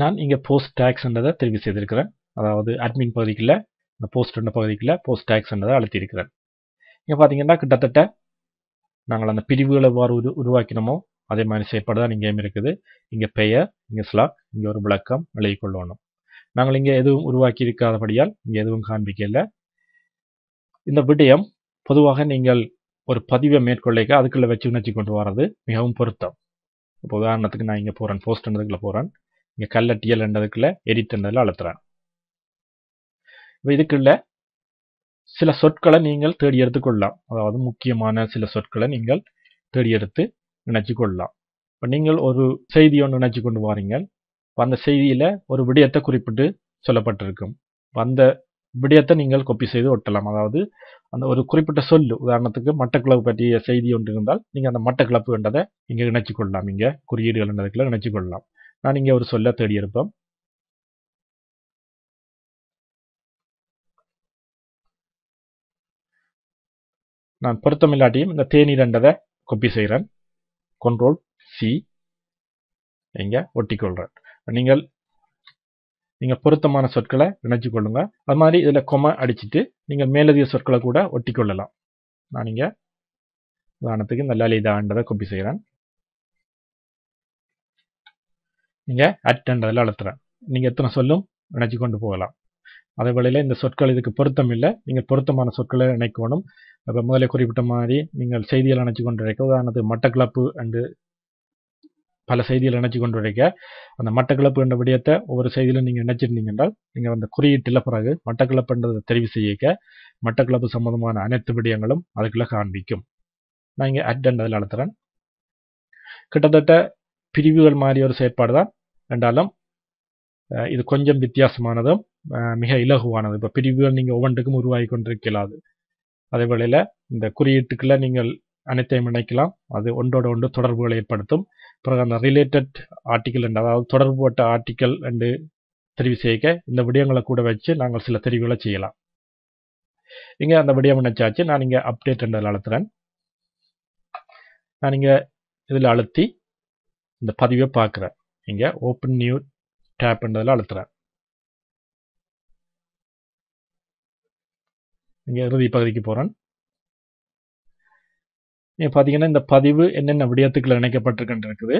நான் இங்கே போஸ்ட் டேக்ஸ்ன்றதை தெரிவு செய்திருக்கிறேன். அதாவது அட்மின் பகுதிக்குள்ள இந்த போஸ்ட் என்ற பகுதிக்குள்ள போஸ்ட் டேக்ஸ்ன்றதை அழுத்தியிருக்கிறேன். இங்கே பார்த்தீங்கன்னா கிட்டத்தட்ட நாங்கள் அந்த பிரிவுகளை எவ்வாறு உரு உருவாக்கினோமோ அதே மாதிரி செயற்பாடு தான் இங்கேயும் இருக்குது. இங்கே பெயர் இங்கே ஸ்லாக் இங்கே ஒரு விளக்கம் எழுதி கொள்ளணும். நாங்கள் இங்கே எதுவும் உருவாக்கி இருக்காதபடியால் இங்கே எதுவும் காண்பிக்கல இந்த விடயம் பொதுவாக நீங்கள் ஒரு பதிவை மேற்கொள்ளைக்க அதுக்குள்ளே வச்சு உணர்ச்சி கொண்டு வர்றது மிகவும் பொருத்தம். இப்போ உதாரணத்துக்கு நான் இங்கே போகிறேன் போஸ்ட்ன்றதுக்குள்ளே போகிறேன் இங்கே கல்லட்டியல் என்றதுக்குள்ள எடிட்ன்றதில் அழுத்துறேன் இப்போ இதுக்குள்ள சில சொற்களை நீங்கள் தேடி எடுத்துக்கொள்ளலாம் அதாவது முக்கியமான சில சொற்களை நீங்கள் தேடி எடுத்து நினைச்சு கொள்ளலாம். இப்போ நீங்கள் ஒரு செய்தி ஒன்று நினைச்சு கொண்டு வாரீங்க. அந்த செய்தியில் ஒரு விடயத்தை குறிப்பிட்டு சொல்லப்பட்டிருக்கும். அந்த விடயத்தை நீங்கள் கொப்பி செய்து ஒட்டலாம். அதாவது அந்த ஒரு குறிப்பிட்ட சொல்லு உதாரணத்துக்கு மட்டக்கிளப்பு பற்றிய செய்தி ஒன்று இருந்தால் நீங்கள் அந்த மட்டக்கிளப்பு என்றதை இங்கே இணைச்சு கொள்ளலாம். இங்கே குறியீடுகள் என்றதுக்குள்ள இணைச்சு கொள்ளலாம். நான் இங்கே ஒரு சொல்ல தேடியிருப்போம் நான் பொருத்தமில்லாட்டியும் இந்த தேநீர் என்றதை கொப்பி செய்கிறேன். Control சி இங்கே ஒட்டிக்கொள்கிறேன். நீங்கள் நீங்கள் பொருத்தமான சொற்களை இணைச்சு கொள்ளுங்க. அது மாதிரி இதில் கொம அடிச்சுட்டு நீங்கள் மேலதிக சொற்களை கூட ஒட்டிக்கொள்ளலாம். நான் இங்கே உதாரணத்துக்கு இந்த லலிதான்றதை கொப்பி செய்கிறேன். நீங்கள் அட்ன்றதில் அழுத்துறேன். நீங்கள் எத்தனை சொல்லும் இணைச்சி கொண்டு போகலாம். அதே வேளையில் இந்த சொற்கள் இதுக்கு பொருத்தம் இல்லை. நீங்கள் பொருத்தமான சொற்களை இணைக்கணும். இப்போ முதலே குறிப்பிட்ட மாதிரி நீங்கள் செய்திகள் இணைச்சி கொண்டு இருக்க உதாரணத்துக்கு மட்டக்கிளப்பு என்று பல செய்திகள் இணைச்சி கொண்டு இருக்க அந்த மட்டக்கிளப்பு என்ற விடயத்தை ஒவ்வொரு செய்தியிலும் நீங்கள் இணைச்சிருந்தீங்க என்றால் நீங்கள் அந்த குறியீட்டில் பிறகு மட்டக்கிளப்புன்றதை தெரிவு செய்யிக்க மட்டக்கிளப்பு சம்பந்தமான அனைத்து விடயங்களும் அதுக்குள்ள காண்பிக்கும். நான் இங்கே அட் என்றதில் அழுத்துறேன். கிட்டத்தட்ட பிரிவுகள் மாதிரி ஒரு செயற்பாடு தான். என்றாலும் இது கொஞ்சம் வித்தியாசமானதும் மிக இலகுவானது. இப்போ பிரிவுகள் நீங்கள் ஒவ்வொன்றுக்கும் உருவாகி கொண்டிருக்கலாது. அதே வேளையில் இந்த குறியீட்டுக்குள்ள நீங்கள் அனைத்தையும் இணைக்கலாம். அது ஒன்றோட ஒன்று தொடர்புகளை ஏற்படுத்தும். பிறகு அந்த ரிலேட்டட் ஆர்டிக்கல் என்று அதாவது தொடர்புபட்ட ஆர்டிக்கல் என்று தெரிவு செய்ய இந்த விடயங்களை கூட வச்சு நாங்கள் சில தெரிவுகளை செய்யலாம். இங்கே அந்த விடயம் நினைச்சாச்சு நான் இங்கே அப்டேட் என்றதில் அழுத்துறேன். நான் இங்கே இதில் அழுத்தி இந்த பதிவை பார்க்குறேன். இங்கே ஓப்பன் நியூ டேப்ன்றதில் அழுத்துறேன். இங்கே இறுதி பகுதிக்கு போகிறேன் நீங்கள் பார்த்தீங்கன்னா இந்த பதிவு என்னென்ன விடயத்துக்குள்ள இணைக்கப்பட்டிருக்குன்னு இருக்குது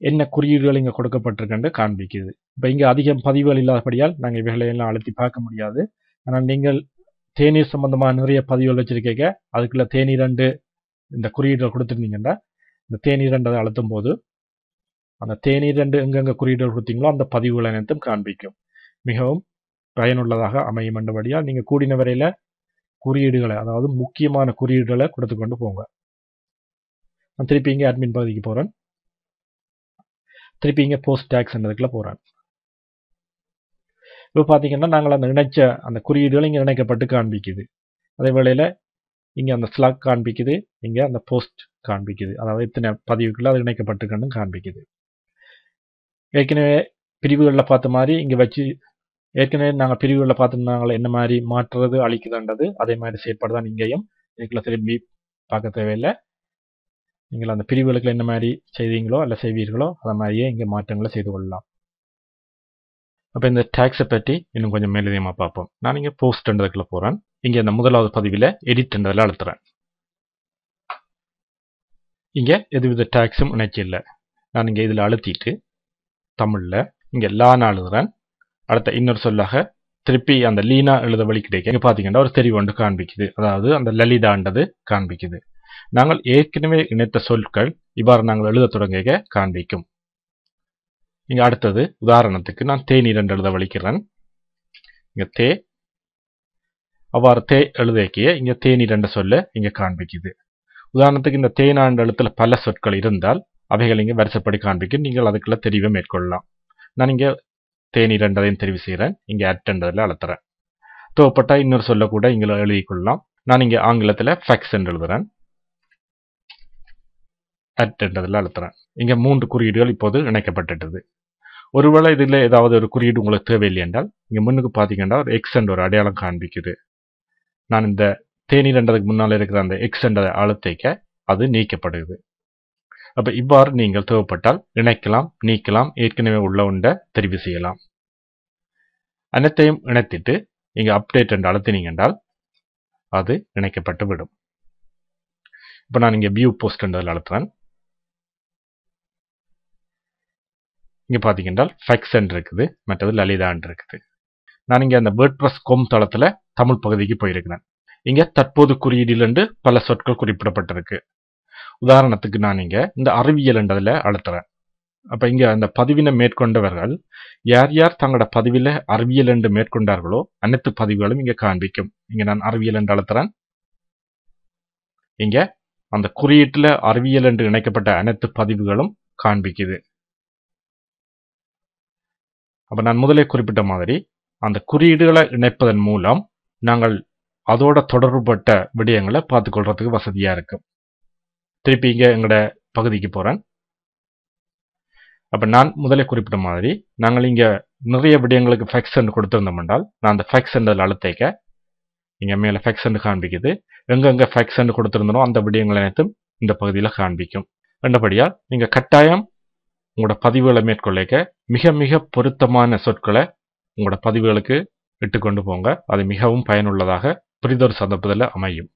என்ன குறியீடுகள் இங்கே கொடுக்கப்பட்டிருக்குன்னு காண்பிக்குது. இப்போ இங்கே அதிகம் பதிவுகள் இல்லாதபடியால் நாங்கள் இவைகளை எல்லாம் அழுத்தி பார்க்க முடியாது. ஆனால் நீங்கள் தேநீர் சம்பந்தமாக நிறைய பதிவுகள் வச்சிருக்கீங்க அதுக்குள்ள தேநீர் ரெண்டு இந்த குறியீடுகள் கொடுத்துருந்தீங்கன்னா இந்த தேநீர் ரெண்டதை அழுத்தும் போது அந்த தேநீர் ரெண்டு எங்கெங்கே குறியீடுகள் கொடுத்தீங்களோ அந்த பதிவுகள் அனைத்தும் காண்பிக்கும். மிகவும் பயனுள்ளதாக அமையும் என்றபடியால் நீங்கள் கூடின வரையில் குறியீடுகளை அதாவது முக்கியமான குறியீடுகளை கொடுத்து கொண்டு போங்க. நான் திருப்பி இங்கே அட்மின் பகுதிக்கு போகிறேன் திருப்பி இங்கே போஸ்ட் டேக்ஸ் என்றதுக்குள்ள போகிறேன் இப்போ பார்த்தீங்கன்னா நாங்கள் அந்த இணைச்ச அந்த குறியீடுகள் இங்கே இணைக்கப்பட்டு காண்பிக்குது. அதே வேளையில் இங்கே அந்த ஸ்லாக் காண்பிக்குது இங்கே அந்த போஸ்ட் காண்பிக்குது. அதாவது இத்தனை பதிவுக்குள்ள அது இணைக்கப்பட்டிருக்குன்னு காண்பிக்குது. ஏற்கனவே பிரிவுகளில் பார்த்த மாதிரி இங்கே வச்சு ஏற்கனவே நாங்கள் பிரிவுகளில் பார்த்துருந்தாங்களே என்ன மாதிரி மாற்றுறது அழிக்குதுன்றது அதே மாதிரி செயற்பாடு தான் இங்கேயும் இதுக்குள்ள திரும்பி பார்க்க தேவையில்லை. நீங்கள் அந்த பிரிவுகளுக்கு என்ன மாதிரி செய்வீங்களோ அல்ல செய்வீர்களோ அதை மாதிரியே இங்கே மாற்றங்களை செய்து கொள்ளலாம். அப்போ இந்த டேக்ஸை பற்றி இன்னும் கொஞ்சம் மேலதிகமாக பார்ப்போம். நான் இங்கே போஸ்ட்ன்றதுக்குள்ள போகிறேன் இங்கே இந்த முதலாவது பதிவில் எடிட்ன்றதில் அழுத்துறேன். இங்கே எதுவித டேக்ஸும் இணைச்சி இல்லை நான் இங்கே இதில் அழுத்திட்டு தமிழில். இங்கே லானா எழுதுறேன். அடுத்த இன்னொரு சொல்லாக திருப்பி அந்த லீனா எழுத வழி கிடைக்க. இங்கே பார்த்தீங்கன்னா ஒரு தெரிவு ஒன்று காண்பிக்குது. அதாவது அந்த லலிதாண்டது காண்பிக்குது. நாங்கள் ஏற்கனவே இணைத்த சொற்கள் இவ்வாறு நாங்கள் எழுத தொடங்க காண்பிக்கும். இங்கே அடுத்தது உதாரணத்துக்கு நான் தேநீர் என்று எழுத வலிக்கிறேன் இங்கே தே அவ்வாறு தே எழுதிய இங்கே தேநீர் என்ற சொல்ல இங்கே காண்பிக்குது. உதாரணத்துக்கு இந்த தேனாண்டு எழுத்துல பல சொற்கள் இருந்தால் அவைகள் இங்கே வரிசைப்படி காண்பிக்கும் நீங்கள் அதுக்குள்ள தெரிவை மேற்கொள்ளலாம். நான் இங்கே தேநீர் என்றதையும் தெரிவு செய்கிறேன் இங்கே அட் என்றதில் அழுத்துறேன். தேவைப்பட்ட இன்னொரு சொல்ல கூட இங்கே எழுதி கொள்ளலாம் நான் இங்கே ஆங்கிலத்தில் ஃபெக்ஸ் என்று எழுதுறேன். அட் என்றதில் அழுத்துறேன். இங்கே மூன்று குறியீடுகள் இப்போது இணைக்கப்பட்டுட்டது. ஒருவேளை இதில் ஏதாவது ஒரு குறியீடு உங்களுக்கு தேவையில்லை என்றால் இங்கே முன்னுக்கு பார்த்தீங்கன்னா ஒரு எக்ஸ் என்ற ஒரு அடையாளம் காண்பிக்குது. நான் இந்த தேநீர் என்றதுக்கு முன்னால் இருக்கிற அந்த எக்ஸ் என்ற அழுத்திக்க அது நீக்கப்படுது. அப்ப இவ்வாறு நீங்கள் தேவைப்பட்டால் இணைக்கலாம் நீக்கலாம் ஏற்கனவே உள்ள ஒன்றை தெரிவு செய்யலாம். அனைத்தையும் இணைத்திட்டு இங்க அப்டேட் என்று அழுத்தினீங்க என்றால் அது இணைக்கப்பட்டு விடும். இப்போ நான் இங்க வியூ போஸ்ட் என்றதில் அழுத்துறேன். இங்க பாத்தீங்கன்னா ஃபெக்ஸ் இருக்குது மற்றது லலிதான் இருக்குது. நான் இங்க அந்த வேர்ட்பிரஸ் கோம் தளத்துல தமிழ் பகுதிக்கு போயிருக்கிறேன். இங்க தற்போது குறியீடிலிருந்து பல சொற்கள் குறிப்பிடப்பட்டிருக்கு. உதாரணத்துக்கு நான் இங்க இந்த அறிவியல்ன்றதுல அழுத்துறேன். அப்ப இங்க அந்த பதிவினை மேற்கொண்டவர்கள் யார் யார் தங்களோட பதிவில அறிவியல் என்று மேற்கொண்டார்களோ அனைத்து பதிவுகளும் இங்க காண்பிக்கும். இங்க நான் அறிவியல் என்று அழுத்துறேன். இங்க அந்த குறியீட்டுல அறிவியல் என்று இணைக்கப்பட்ட அனைத்து பதிவுகளும் காண்பிக்குது. அப்ப நான் முதலே குறிப்பிட்ட மாதிரி அந்த குறியீடுகளை இணைப்பதன் மூலம் நாங்கள் அதோட தொடர்புபட்ட விடயங்களை பார்த்துக்கொள்றதுக்கு வசதியா இருக்கும் திருப்பி இங்கே எங்களோட பகுதிக்கு போகிறேன் அப்போ நான் முதலே குறிப்பிட்ட மாதிரி நாங்கள் இங்கே நிறைய விடயங்களுக்கு ஃபெக்ஸ் என்று கொடுத்துருந்தோம் என்றால் நான் அந்த ஃபெக்ஸ் என்றதில் அழுத்தேக்க இங்கே மேலே ஃபெக்ஸ் என்று காண்பிக்குது. எங்கெங்கே ஃபெக்ஸ் என்று கொடுத்துருந்தனோ அந்த விடயங்கள் அனைத்தும் இந்த பகுதியில் காண்பிக்கும். என்றபடியால் நீங்கள் கட்டாயம் உங்களோட பதிவுகளை மேற்கொள்ளைக்க மிக மிக பொருத்தமான சொற்களை உங்களோட பதிவுகளுக்கு இட்டுக்கொண்டு போங்க. அது மிகவும் பயனுள்ளதாக புரிதொரு சந்தர்ப்பத்தில் அமையும்.